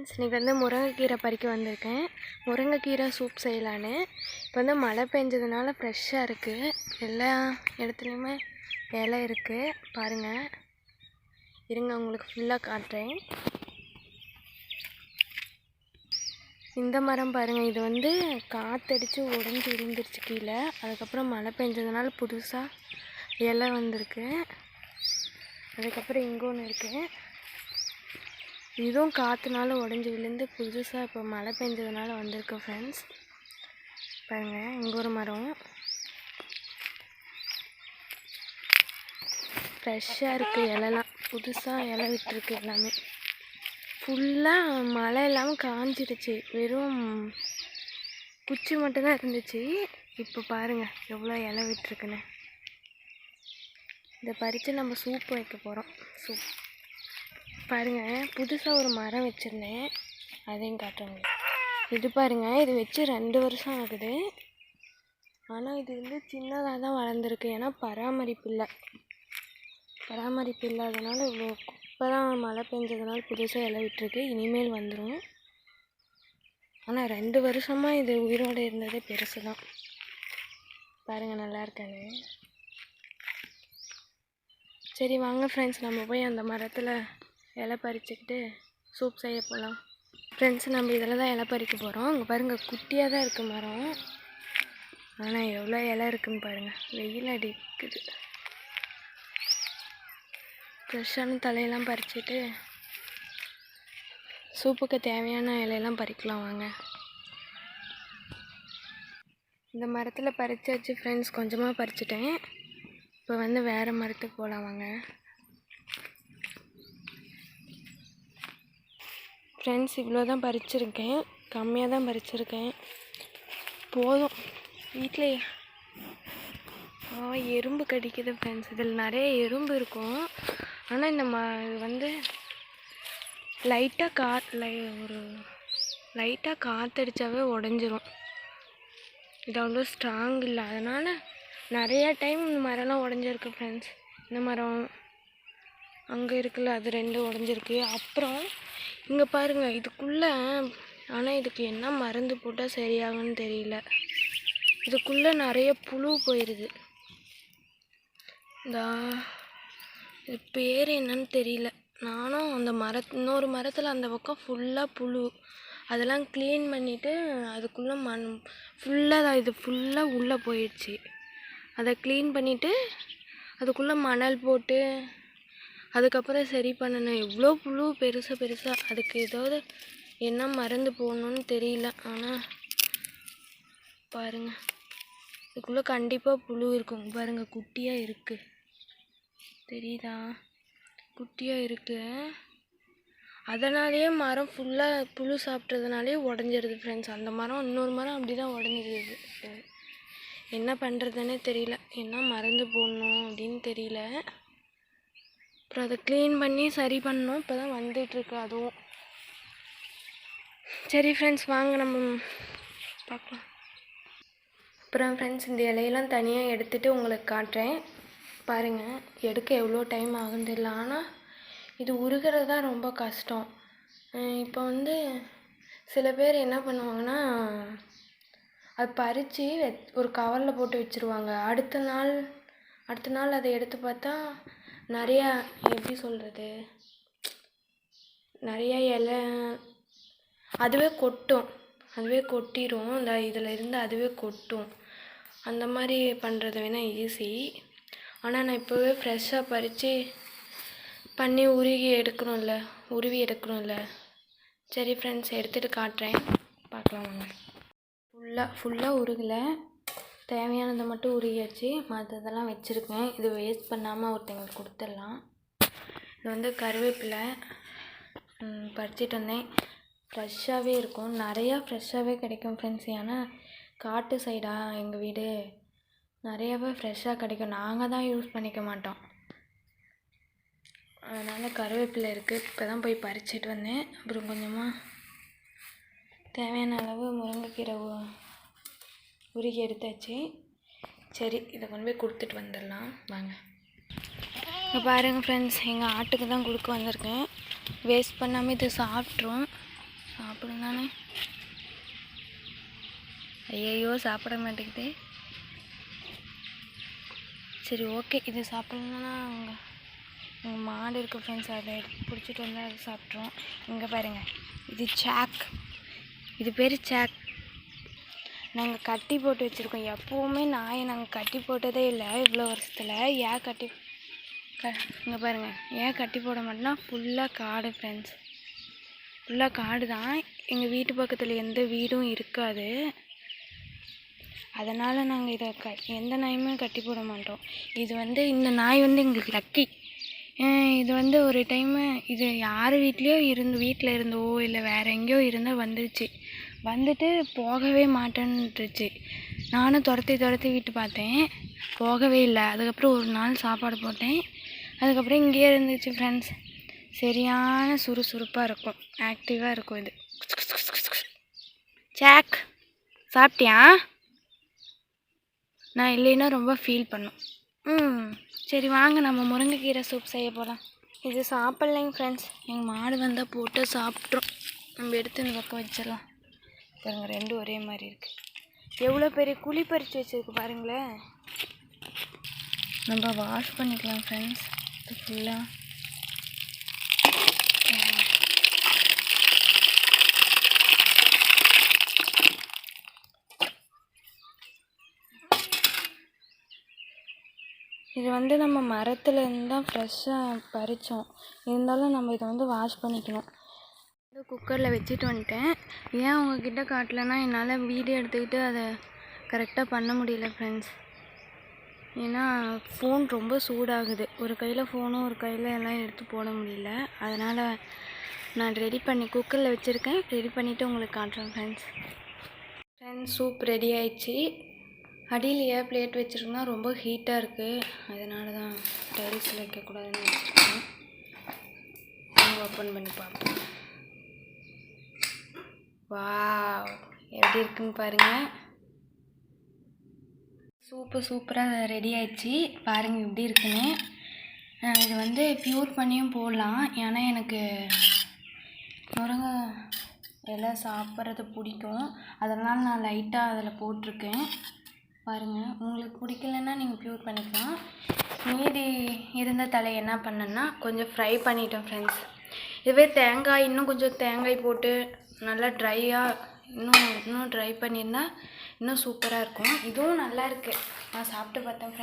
Friends இன்றைக்கி வந்து முருங்கைக்கீரை பறிக்க வந்திருக்கேன். முருங்கைக்கீரை சூப் செய்யலான்னு. இப்போ வந்து மழை பெஞ்சதுனால ஃப்ரெஷ்ஷாக இருக்குது எல்லா இடத்துலையுமே இலை இருக்குது பாருங்கள் இருங்க உங்களுக்கு ஃபுல்லாக காட்டுறேன். இந்த மரம் பாருங்கள் இது வந்து காற்றடிச்சு உடஞ்சி விழுந்துருச்சு கீழே. அதுக்கப்புறம் மழை பெஞ்சதுனால புதுசாக இலை வந்திருக்கு. அதுக்கப்புறம் இங்கே ஒன்று இருக்குது இதுவும் காற்றுனால உடஞ்சி விழுந்து புதுசாக இப்போ மழை பெஞ்சதுனால வந்திருக்கு ஃப்ரெண்ட்ஸ் பாருங்கள் இங்கே ஒரு மரம். ஃப்ரெஷ்ஷாக இருக்குது இலைலாம். புதுசாக இலை விட்டுருக்கு எல்லாமே. ஃபுல்லாக மழை இல்லாமல் காஞ்சிடுச்சு வெறும் குச்சி மட்டும்தான் இருந்துச்சு. இப்போ பாருங்கள் எவ்வளோ இலை விட்டுருக்குன்னு. இதை பறித்து நம்ம சூப் வைக்க போகிறோம் சூப் பாருங்கள் புதுசாக ஒரு மரம் வச்சுருந்தேன். அதையும் காட்டுறேன் இது பாருங்கள் இது வச்சு ரெண்டு வருஷம் ஆகுது. ஆனால் இது வந்து சின்னதாக தான் வளர்ந்துருக்கு. ஏன்னா பராமரிப்பு இல்லை. பராமரிப்பு இல்லாதனால இவ்வளோ இப்போ தான் மழை பெஞ்சதுனால புதுசாக இலை விட்டுருக்கு. இனிமேல் வந்துடும் ஆனால் ரெண்டு வருஷமாக இது உயிரோடு இருந்ததே பெருசு தான் பாருங்கள் நல்லா இருக்கானு. சரி வாங்க ஃப்ரெண்ட்ஸ் நம்ம போய் அந்த மரத்தில் இலை பறிச்சுக்கிட்டு சூப் செய்ய போகலாம் ஃப்ரெண்ட்ஸ் நம்ம இதில் தான் இலை பறிக்க போகிறோம் அங்கே பாருங்கள் குட்டியாக தான் இருக்குது மரம். ஆனால் எவ்வளோ இலை இருக்குன்னு பாருங்கள் வெயில் அடிக்குது. ஃப்ரெஷ்ஷான தலையெல்லாம் பறிச்சுட்டு சூப்புக்கு தேவையான இலையெல்லாம் பறிக்கலாம் வாங்க. இந்த மரத்தில் பறிச்சாச்சு ஃப்ரெண்ட்ஸ் கொஞ்சமாக பறிச்சிட்டேன். இப்போ வந்து வேறு மரத்துக்கு போகலாம் வாங்க. ஃப்ரெண்ட்ஸ் இவ்வளோ தான் பறிச்சிருக்கேன். கம்மியாக தான் பறிச்சிருக்கேன். போதும். வீட்டில் ஆ எறும்பு கடிக்குது ஃப்ரெண்ட்ஸ் இதில் நிறைய எறும்பு இருக்கும். ஆனால் இந்த ம இது வந்து லைட்டாக கா லை ஒரு லைட்டாக காற்றடிச்சாவே உடஞ்சிரும். இது அவ்வளோ ஸ்ட்ராங் இல்லை. அதனால் நிறையா டைம் இந்த மரம்லாம் உடஞ்சிருக்கு ஃப்ரெண்ட்ஸ் இந்த மரம் அங்கே இருக்குல்ல அது ரெண்டும் உடஞ்சிருக்கு. அப்புறம் இங்கே பாருங்கள் இதுக்குள்ளே ஆனால் இதுக்கு என்ன மருந்து போட்டால் சரியாகும்னு தெரியல. இதுக்குள்ளே நிறைய புழு போயிடுது இந்த இது பேர் என்னன்னு தெரியல. நானும் அந்த மரத் இன்னொரு மரத்தில் அந்த பக்கம் ஃபுல்லாக புழு. அதெல்லாம் க்ளீன் பண்ணிவிட்டு அதுக்குள்ளே மண் ஃபுல்லாக இது ஃபுல்லாக உள்ளே போயிடுச்சு. அதை க்ளீன் பண்ணிவிட்டு அதுக்குள்ளே மணல் போட்டு அதுக்கப்புறம் சரி பண்ணணும் இவ்வளோ புழு பெருசாக பெருசாக அதுக்கு ஏதாவது என்ன மருந்து போடணுன்னு தெரியல. ஆனால் பாருங்கள் இதுக்குள்ளே கண்டிப்பாக புழு இருக்கும். பாருங்கள் குட்டியாக இருக்குது தெரியுதா? குட்டியாக இருக்குது அதனாலேயே மரம் ஃபுல்லாக புழு சாப்பிட்றதுனாலே உடஞ்சிருது ஃப்ரெண்ட்ஸ் அந்த மரம் இன்னொரு மரம் அப்படி தான் உடஞ்சிருது. என்ன பண்ணுறதுன்னே தெரியல. என்ன மருந்து போடணும் அப்படின்னு தெரியல. அப்புறம் அதை க்ளீன் பண்ணி சரி பண்ணணும். இப்போ தான் வந்துட்டுருக்கு அதுவும். சரி ஃப்ரெண்ட்ஸ் வாங்க நம்ம பார்க்கலாம். அப்புறம் ஃப்ரெண்ட்ஸ் இந்த இலையெல்லாம் தனியாக எடுத்துகிட்டு உங்களுக்கு காட்டுறேன். பாருங்கள் எடுக்க எவ்வளோ டைம் ஆகும் தெரியல. ஆனால் இது உருகிறது தான் ரொம்ப கஷ்டம். இப்போ வந்து சில பேர் என்ன பண்ணுவாங்கன்னா அது பறித்து ஒரு கவரில் போட்டு வச்சுருவாங்க. அடுத்த நாள் அடுத்த நாள் அதை எடுத்து பார்த்தா நிறையா எப்படி சொல்கிறது நிறையா இலை அதுவே கொட்டும். அதுவே கொட்டிடும் இந்த இதில் இருந்து அதுவே கொட்டும். அந்த மாதிரி பண்ணுறது வேணால் ஈஸி ஆனால் நான் இப்போவே ஃப்ரெஷ்ஷாக பறித்து பண்ணி உருகி எடுக்கணும்ல உருவி எடுக்கணும்ல. சரி ஃப்ரெண்ட்ஸ் எடுத்துகிட்டு காட்டுறேன். பார்க்கலாம் வாங்க. ஃபுல்லாக ஃபுல்லாக உருகலை. தேவையானதை மட்டும் உருகியாச்சு மற்றதெல்லாம் வச்சுருக்கேன். இது வேஸ்ட் பண்ணாமல் ஒருத்தங்களுக்கு கொடுத்துடலாம். இது வந்து கருவேப்பிலை பறிச்சிட்டு வந்தேன். ஃப்ரெஷ்ஷாகவே இருக்கும். நிறையா ஃப்ரெஷ்ஷாகவே கிடைக்கும் ஃப்ரெண்ட்ஸ் ஏன்னா காட்டு சைடா எங்கள் வீடு? நிறையாவே ஃப்ரெஷ்ஷாக கிடைக்கும். நாங்கள் தான் யூஸ் பண்ணிக்க மாட்டோம். அதனால் கருவேப்பிலை இருக்குது இப்போ தான் போய் பறிச்சிட்டு வந்தேன். அப்புறம் கொஞ்சமாக தேவையான அளவு முருங்கைக்கீரை உருகி எடுத்தாச்சு. சரி இதை கொண்டு போய் கொடுத்துட்டு வந்துடலாம். வாங்க. இங்கே பாருங்கள் ஃப்ரெண்ட்ஸ் எங்கள் ஆட்டுக்கு தான் கொடுக்க வந்திருக்கேன். வேஸ்ட் பண்ணாமல் இது சாப்பிட்ரும் சாப்பிடும் தானே. ஐயையோ சாப்பிட மாட்டேங்குது. சரி ஓகே இது சாப்பிட்லன்னா அங்கே எங்கள் மாடு இருக்குது ஃப்ரெண்ட்ஸ் அதை எடுத்து பிடிச்சிட்டு வந்தால் அது சாப்பிட்ருவோம் இங்கே பாருங்கள் இது சாக் இது பேர் சாக் நாங்கள் கட்டி போட்டு வச்சுருக்கோம். எப்போவுமே நாயை நாங்கள் கட்டி போட்டதே இல்லை. இவ்வளோ வருஷத்தில் ஏன் கட்டி க இங்கே பாருங்கள் ஏன் கட்டி போட மாட்டோம்னா ஃபுல்லாக காடு ஃப்ரெண்ட்ஸ் ஃபுல்லாக காடு தான் எங்கள் வீட்டு பக்கத்தில் எந்த வீடும் இருக்காது. அதனால் நாங்கள் இதை க எந்த நாயுமே கட்டி போட மாட்டோம். இது வந்து இந்த நாய் வந்து எங்களுக்கு லக்கி இது வந்து ஒரு டைமு இது யார் வீட்லேயோ இருந்து வீட்டில் இருந்தோ இல்லை வேறு எங்கேயோ இருந்தோ வந்துருச்சு. வந்துட்டு போகவே மாட்டேன்ட்டுருச்சு நானும் துரத்தி துரத்தி விட்டு பார்த்தேன். போகவே இல்லை. அதுக்கப்புறம் ஒரு நாள் சாப்பாடு போட்டேன். அதுக்கப்புறம் இங்கேயே இருந்துச்சு ஃப்ரெண்ட்ஸ் சரியான சுறுசுறுப்பாக இருக்கும். ஆக்டிவாக இருக்கும் இது. சேக் சாப்பிட்டியா? நான் இல்லைன்னா ரொம்ப ஃபீல் பண்ணும். ம். சரி வாங்க நம்ம முருங்கைக்கீரை சூப் செய்ய போகலாம் இது சாப்பிட்லைங்க ஃப்ரெண்ட்ஸ் எங்கள் மாடு வந்தால் போட்டு சாப்பிட்றோம் நம்ம எடுத்து இந்த பக்கம் வச்சிடலாம். பாருங்க ரெண்டும் ஒரே மாதிரி இருக்குது எவ்வளோ பெரிய குழி பறித்து வச்சுருக்கு பாருங்களேன். நம்ம வாஷ் பண்ணிக்கலாம் ஃப்ரெண்ட்ஸ் இது ஃபுல்லாக இது வந்து நம்ம மரத்துலேருந்து தான் ஃப்ரெஷ்ஷாக பறித்தோம் இருந்தாலும் நம்ம இதை வந்து வாஷ் பண்ணிக்கணும். இது குக்கரில் வச்சுட்டு வந்துட்டேன். ஏன் உங்ககிட்ட காட்டலைன்னா என்னால் வீடியோ எடுத்துக்கிட்டு அதை கரெக்டாக பண்ண முடியல ஃப்ரெண்ட்ஸ் ஏன்னா ஃபோன் ரொம்ப சூடாகுது. ஒரு கையில் ஃபோனும் ஒரு கையில் எல்லாம் எடுத்து போட முடியல. அதனால் நான் ரெடி பண்ணி குக்கரில் வச்சுருக்கேன். ரெடி பண்ணிவிட்டு உங்களுக்கு காட்டுறேன் ஃப்ரெண்ட்ஸ் ஃப்ரெண்ட்ஸ் சூப் ரெடி ஆயிடுச்சு. அடியில் ஏன் பிளேட் வச்சுருக்கோம்னா ரொம்ப ஹீட்டாக இருக்குது அதனால தான் டைல்ஸில் வைக்கக்கூடாதுன்னு வச்சுருக்கேன். ஓப்பன் பண்ணி பார்ப்போம். வா எப்படி இருக்குன்னு பாருங்கள் சூப்பு சூப்பராக ரெடி ஆயிடுச்சு. பாருங்கள் எப்படி இருக்குன்னு. இது வந்து ப்யூர் பண்ணியும் போடலாம். ஏன்னா எனக்கு முருங்கை எல்லாம் சாப்பிட்றது பிடிக்கும். அதனால் நான் லைட்டாக அதில் போட்டிருக்கேன். பாருங்கள் உங்களுக்கு பிடிக்கலன்னா நீங்கள் ப்யூர் பண்ணிக்கலாம். மீதி இருந்த தலை என்ன பண்ணேன்னா கொஞ்சம் ஃப்ரை பண்ணிட்டேன் ஃப்ரெண்ட்ஸ் இதுவே தேங்காய் இன்னும் கொஞ்சம் தேங்காய் போட்டு நல்லா ட்ரையாக இன்னும் இன்னும் ட்ரை பண்ணியிருந்தா இன்னும் சூப்பராக இருக்கும். இதுவும் நல்லா இருக்குது நான் சாப்பிட்டு பார்த்தேன் friends.